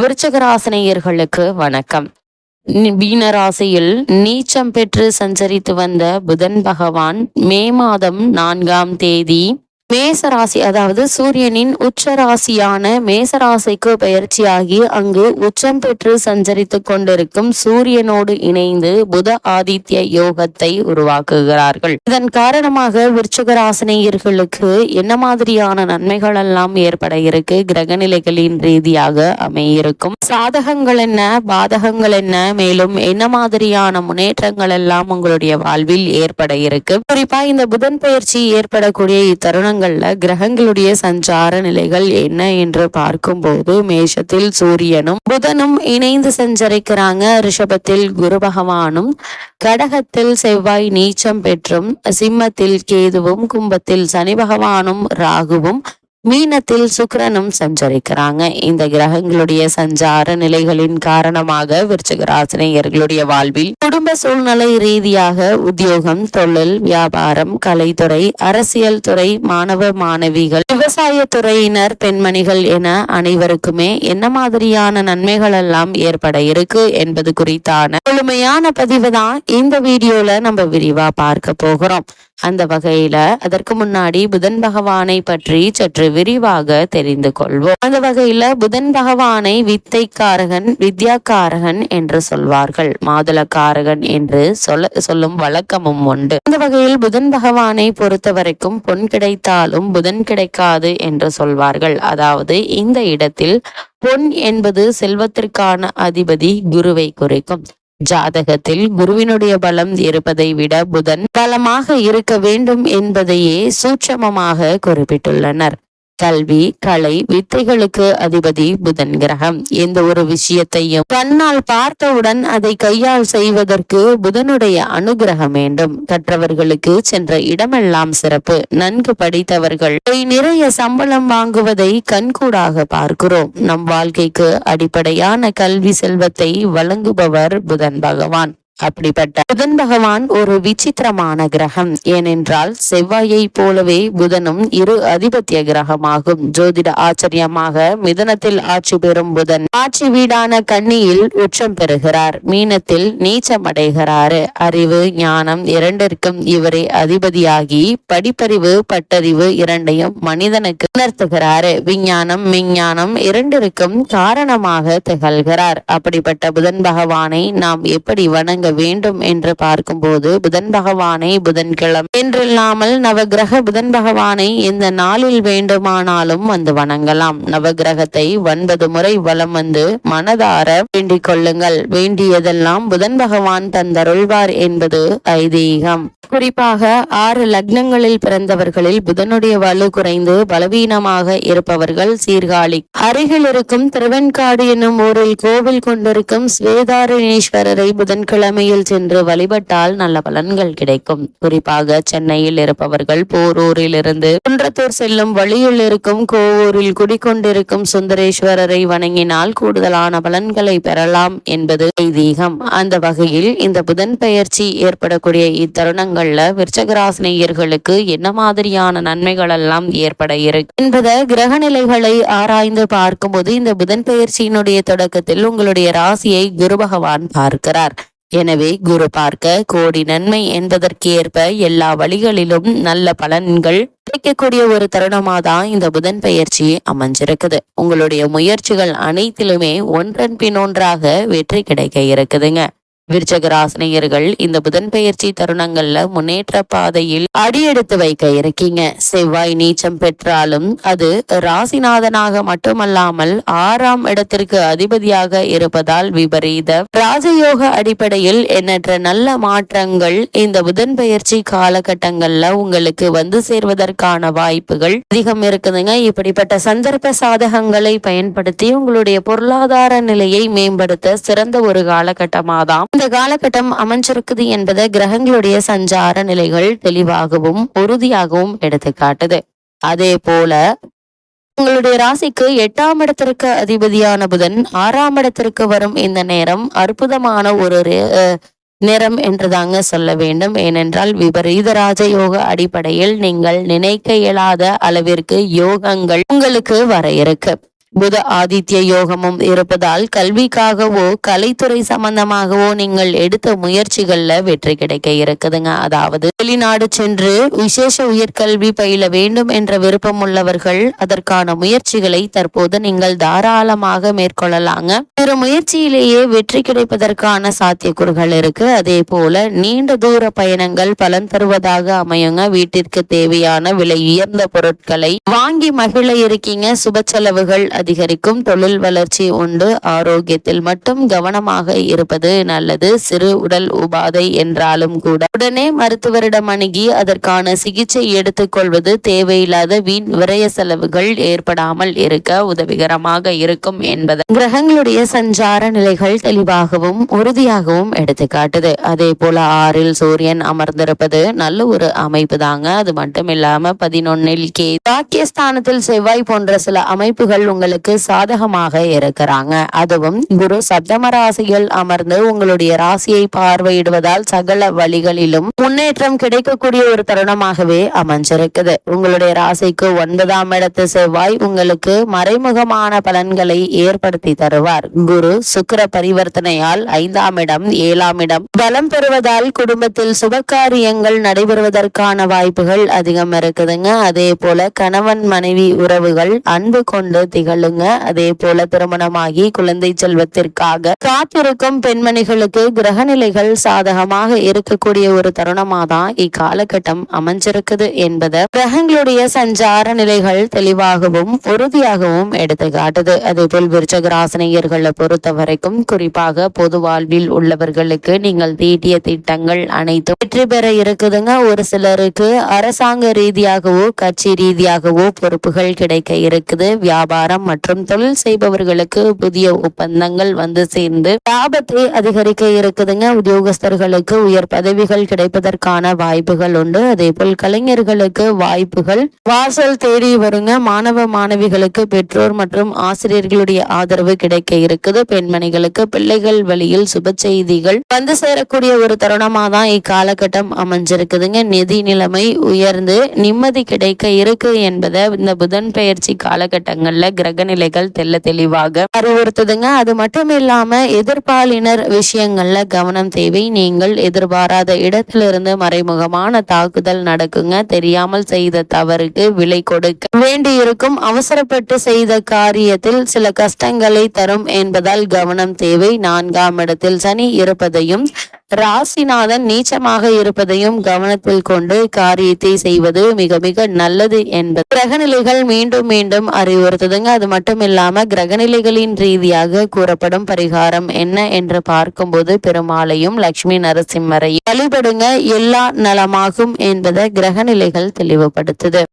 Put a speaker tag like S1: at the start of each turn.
S1: விருச்சகராசினியர்களுக்கு வணக்கம். மீனராசியில் நீச்சம் பெற்று சஞ்சரித்து வந்த புதன் பகவான் மே மாதம் நான்காம் தேதி மேசராசி அதாவது சூரியனின் உச்ச ராசியான மேசராசிக்கு பயிற்சியாகி அங்கு உச்சம் பெற்று சஞ்சரித்து கொண்டிருக்கும் சூரியனோடு இணைந்து புத ஆதித்ய யோகத்தை உருவாக்குகிறார்கள். இதன் காரணமாக விருச்சகராசினியர்களுக்கு என்ன மாதிரியான நன்மைகள் எல்லாம் ஏற்பட இருக்கு? கிரகநிலைகளின் ரீதியாக அமையிருக்கும். சாதகங்கள் என்ன? பாதகங்கள் என்ன? மேலும் என்ன மாதிரியான முன்னேற்றங்கள் எல்லாம் உங்களுடைய வாழ்வில் ஏற்பட இருக்கு? குறிப்பா இந்த புதன் பயிற்சி ஏற்படக்கூடிய இத்தருணம் கிரகங்கள்ல கிரகங்களுடைய சஞ்சார நிலைகள் என்ன என்று பார்க்கும்போது மேஷத்தில் சூரியனும் புதனும் இணைந்து சஞ்சரிக்கிறாங்க. ரிஷபத்தில் குரு பகவானும் கடகத்தில் செவ்வாய் நீச்சம் பெற்றும் சிம்மத்தில் கேதுவும் கும்பத்தில் சனி பகவானும் ராகுவும் மீனத்தில் சுக்கிரனும் சஞ்சரிக்கிறாங்க. இந்த கிரகங்களுடைய சஞ்சார நிலைகளின் காரணமாக விருச்சகராசினியர்களுடைய வாழ்வில் குடும்ப சூழ்நிலை ரீதியாக உத்தியோகம் தொழில் வியாபாரம் கலைத்துறை அரசியல் துறை மாணவ மாணவிகள் விவசாய துறையினர் பெண்மணிகள் என அனைவருக்குமே என்ன மாதிரியான நன்மைகள் எல்லாம் ஏற்பட இருக்கு என்பது குறித்தான முழுமையான பதிவு தான் இந்த வீடியோல நம்ம விரிவா பார்க்க போகிறோம். அந்த வகையில அதற்கு முன்னாடி புதன் பகவானை பற்றி சற்று விரிவாக தெரிந்து கொள்வோம். அந்த வகையில புதன் பகவானை வித்தைக்காரகன் வித்யாக்காரகன் என்று சொல்வார்கள். மாதுளக்காரகன் என்று சொல்ல சொல்லும் வழக்கமும் உண்டு. அந்த வகையில் புதன் பகவானை பொறுத்த வரைக்கும் பொன் கிடைத்தாலும் புதன் கிடைக்காது என்று சொல்வார்கள். அதாவது இந்த இடத்தில் பொன் என்பது செல்வத்திற்கான அதிபதி குருவை குறிக்கும். ஜாதகத்தில் குருவினுடைய பலம் இருப்பதை விட புதன் பலமாக இருக்க வேண்டும் என்பதையே சூட்சமமாக குறிப்பிட்டுள்ளனர். கல்வி கலை வித்தைகளுக்கு அதிபதி புதன் கிரகம். எந்த ஒரு விஷயத்தையும் கண்ணால் பார்த்தவுடன் அதை கையால் செய்வதற்கு புதனுடைய அனுகிரகம் வேண்டும். கற்றவர்களுக்கு சென்ற இடமெல்லாம் சிறப்பு. நன்கு படித்தவர்கள் நிறைய சம்பளம் வாங்குவதை கண்கூடாக பார்க்கிறோம். நம் வாழ்க்கைக்கு அடிப்படையான கல்வி செல்வத்தை வழங்குபவர் புதன் பகவான். அப்படிப்பட்ட புதன் பகவான் ஒரு விசித்திரமான கிரகம். ஏனென்றால் செவ்வாயை போலவே புதனும் இரு அதிபத்திய கிரகமாகும். ஜோதிட ஆச்சரியமாக மிதனத்தில் ஆட்சி பெறும் புதன் ஆட்சி வீடான கன்னியில் உச்சம் பெறுகிறார். மீனத்தில் நீச்சம் அடைகிறாரு. அறிவு ஞானம் இரண்டிற்கும் இவரே அதிபதியாகி படிப்பறிவு பட்டறிவு இரண்டையும் மனிதனுக்கு உணர்த்துகிறாரு. விஞ்ஞானம் விஞ்ஞானம் இரண்டிற்கும் காரணமாக திகழ்கிறார். அப்படிப்பட்ட புதன் பகவானை நாம் எப்படி வணங்க வேண்டும் என்று பார்க்கும்போது புதன் பகவானை புதன்கிழமை என்றில்லாமல் நவகிரக புதன் பகவானை இந்த நாளில் வேண்டுமானாலும் வந்து வணங்கலாம். நவகிரகத்தை ஒன்பது முறை வலம் வந்து மனதார வேண்டிக் கொள்ளுங்கள். வேண்டியதெல்லாம் புதன் பகவான் தந்தருள்வார் என்பது ஐதீகம். குறிப்பாக ஆறு லக்னங்களில் பிறந்தவர்களில் புதனுடைய வலு குறைந்து பலவீனமாக இருப்பவர்கள் சீர்காழி. அருகில் இருக்கும் திருவெண்காடு என்னும் ஊரில் கோவில் கொண்டிருக்கும் ஸ்வேதாரணேஸ்வரரை புதன்கிழமையில் சென்று வழிபட்டால் நல்ல பலன்கள் கிடைக்கும். குறிப்பாக சென்னையில் இருப்பவர்கள் போரூரில் இருந்து குன்றத்தூர் செல்லும் வழியில் இருக்கும் கோவூரில் குடிக்கொண்டிருக்கும் சுந்தரேஸ்வரரை வணங்கினால் கூடுதலான பலன்களை பெறலாம் என்பது ஐதீகம். அந்த வகையில் இந்த புதன் பெயர்ச்சி ஏற்படக்கூடிய இத்தருணங்கள்ல காலங்கள்ல விருச்சகராசினியர்களுக்கு என்ன மாதிரியான நன்மைகள் எல்லாம் ஏற்பட இருக்கு என்பத கிரக நிலைகளை ஆராய்ந்து பார்க்கும்போது இந்த புதன் பயிற்சியினுடைய தொடக்கத்தில் உங்களுடைய ராசியை குரு பகவான் பார்க்கிறார். எனவே குரு பார்க்க கோடி நன்மை என்பதற்கு ஏற்ப எல்லா வழிகளிலும் நல்ல பலன்கள் கிடைக்கக்கூடிய ஒரு தருணமா தான் இந்த புதன் பயிற்சி அமைஞ்சிருக்குது. உங்களுடைய முயற்சிகள் அனைத்திலுமே ஒன்றன் பின் ஒன்றாக வெற்றி கிடைக்க இருக்குதுங்க. விருச்சகராசினியர்கள் இந்த புதன் பெயர்ச்சி தருணங்கள்ல முன்னேற்ற பாதையில் அடியெடுத்து வைக்க இருக்கீங்க. செவ்வாய் நீச்சம் பெற்றாலும் அது ராசிநாதனாக மட்டுமல்லாமல் ஆறாம் இடத்திற்கு அதிபதியாக இருப்பதால் விபரீத ராஜயோக அடிப்படையில் எண்ணற்ற நல்ல மாற்றங்கள் இந்த புதன் பெயர்ச்சி காலகட்டங்கள்ல உங்களுக்கு வந்து சேர்வதற்கான வாய்ப்புகள் அதிகம் இருக்குதுங்க. இப்படிப்பட்ட சந்தர்ப்ப சாதகங்களை பயன்படுத்தி உங்களுடைய பொருளாதார நிலையை மேம்படுத்த சிறந்த ஒரு காலகட்டமாதான் இந்த காலகட்டம் அமைஞ்சிருக்குது என்பதை கிரகங்களுடைய சஞ்சார நிலைகள் தெளிவாகவும் உறுதியாகவும் எடுத்து காட்டுது அதே போல உங்களுடைய ராசிக்கு எட்டாம் இடத்திற்கு அதிபதியான புதன் ஆறாம் இடத்திற்கு வரும் இந்த நேரம் அற்புதமான ஒரு நிறம் என்றுதாங்க சொல்ல வேண்டும். ஏனென்றால் விபரீத ராஜயோக அடிப்படையில் நீங்கள் நினைக்க இயலாத அளவிற்கு யோகங்கள் உங்களுக்கு வர இருக்கு. புத ஆதித்ய யோகமும் இருப்பதால் கல்விக்காகவோ கலைத்துறை சம்பந்தமாகவோ நீங்கள் எடுத்த முயற்சிகள்ல வெற்றி கிடைக்க இருக்குதுங்க. அதாவது வெளிநாடு சென்று விசேஷ உயர்கல்வி பயில வேண்டும் என்ற விருப்பம் உள்ளவர்கள் அதற்கான முயற்சிகளை தற்போது நீங்கள் தாராளமாக மேற்கொள்ளலாங்க. ஒரு முயற்சியிலேயே வெற்றி கிடைப்பதற்கான சாத்தியக்கூறுகள் இருக்கு. அதே போல நீண்ட தூர பயணங்கள் பலன் தருவதாக அமையுங்க. வீட்டிற்கு தேவையான விலை உயர்ந்த பொருட்களை வாங்கி மகிழ இருக்கீங்க. சுப செலவுகள் அதிகரிக்கும் தொழில் வளர்ச்சி உண்டு. ஆரோக்கியத்தில் மட்டும் கவனமாக இருப்பது நல்லது. சிறு உடல் உபாதை என்றாலும் கூட. உடனே மருத்துவரிடம் அணுகி அதற்கான சிகிச்சை எடுத்துக்கொள்வது தேவையில்லாத வீண் விரய செலவுகள் ஏற்படாமல் இருக்க உதவிகரமாக இருக்கும் என்பது கிரகங்களுடைய சஞ்சார நிலைகள் தெளிவாகவும் உறுதியாகவும் எடுத்துக்காட்டுது. அதே போல ஆறில் சூரியன் அமர்ந்திருப்பது நல்ல ஒரு அமைப்பு தாங்க. அது மட்டும் இல்லாம பதினொன்னில் கே. பாக்கியஸ்தானத்தில் செவ்வாய் போன்ற சில அமைப்புகள் உங்கள் உங்களுக்கு சாதகமாக இருக்கிறாங்க. அதுவும் குரு சப்தம ராசியில் அமர்ந்து உங்களுடைய ராசியை பார்வையிடுவதால் சகல வழிகளிலும் முன்னேற்றம் கிடைக்கக்கூடிய ஒரு தருணமாகவே அமைஞ்சிருக்குது. உங்களுடைய ராசிக்கு ஒன்பதாம் இடத்து செவ்வாய் உங்களுக்கு மறைமுகமான பலன்களை ஏற்படுத்தி தருவார். குரு சுக்கர பரிவர்த்தனையால் ஐந்தாம் இடம் ஏழாம் இடம் பலம் பெறுவதால் குடும்பத்தில் சுபகாரியங்கள் நடைபெறுவதற்கான வாய்ப்புகள் அதிகம் இருக்குதுங்க. அதே போல கணவன் மனைவி உறவுகள் அன்பு கொண்டு திகழுங்க அதே போல திருமணமாகி குழந்தை செல்வத்திற்காக காத்திருக்கும் பெண்மணிகளுக்கு கிரகநிலைகள் சாதகமாக இருக்கக்கூடிய ஒரு தருணமா தான் இக்காலகட்டம் அமைஞ்சிருக்குது என்பதை கிரகங்களுடைய சஞ்சார நிலைகள் தெளிவாகவும் உறுதியாகவும் எடுத்து காட்டுது. அதே போல் விருச்சக ராசினியர்களை பொறுத்த வரைக்கும் குறிப்பாக பொது வாழ்வில் உள்ளவர்களுக்கு நீங்கள் தீட்டிய திட்டங்கள் அனைத்தும் வெற்றி பெற இருக்குதுங்க. ஒரு சிலருக்கு அரசாங்க ரீதியாகவோ கட்சி ரீதியாகவோ பொறுப்புகள் கிடைக்க இருக்குது. வியாபாரம் மற்றும் தொழில் செய்பவர்களுக்கு புதிய ஒப்பந்தங்கள் வந்து சேர்ந்து லாபத்தை அதிகரிக்க இருக்குதுங்க. உத்தியோகஸ்தர்களுக்கு உயர் பதவிகள் கிடைப்பதற்கான வாய்ப்புகள் உண்டு. அதே போல் கலைஞர்களுக்கு வாய்ப்புகள். வாசல் தேடி வருங்க. மாணவ மாணவிகளுக்கு பெற்றோர் மற்றும் ஆசிரியர்களுடைய ஆதரவு கிடைக்க இருக்குது. பெண்மணிகளுக்கு பிள்ளைகள் வழியில் சுப செய்திகள் வந்து சேரக்கூடிய ஒரு தருணமா தான் இக்காலகட்டம் அமைஞ்சிருக்குதுங்க. நிதி நிலைமை உயர்ந்து நிம்மதி கிடைக்க இருக்கு என்பதை இந்த புதன் பெயர்ச்சி காலகட்டங்கள்ல கிரக நிலைகள் தெல்ல தெளிவாக அறிவுறுத்துதுங்க. அது மட்டும் இல்லாம எதிர்பாலினர் விஷயங்கள்ல கவனம் தேவை. நீங்கள் எதிர்பாராத இடத்திலிருந்து மறைமுகமான தாக்குதல் நடக்குங்க. தெரியாமல் செய்த தவறுக்கு விலை கொடுக்க வேண்டியிருக்கும். அவசரப்பட்டு செய்த காரியத்தில் சில கஷ்டங்களை தரும் என்பதால் கவனம் தேவை. நான்காம் இடத்தில் சனி இருப்பதையும் ராசிநாதன் நீச்சமாக இருப்பதையும் கவனத்தில் கொண்டு காரியத்தை செய்வது மிக மிக நல்லது என்பது. கிரகநிலைகள் மீண்டும் மீண்டும் அறிவுறுத்துதுங்க. அது மட்டும் இல்லாமல் கிரகநிலைகளின் ரீதியாக கூறப்படும் பரிகாரம் என்ன என்று பார்க்கும்போது பெருமாளையும் லட்சுமி நரசிம்மரையும் வழிபடுங்க. எல்லா நலமாகும் என்பதை கிரகநிலைகள் தெளிவுபடுத்துது.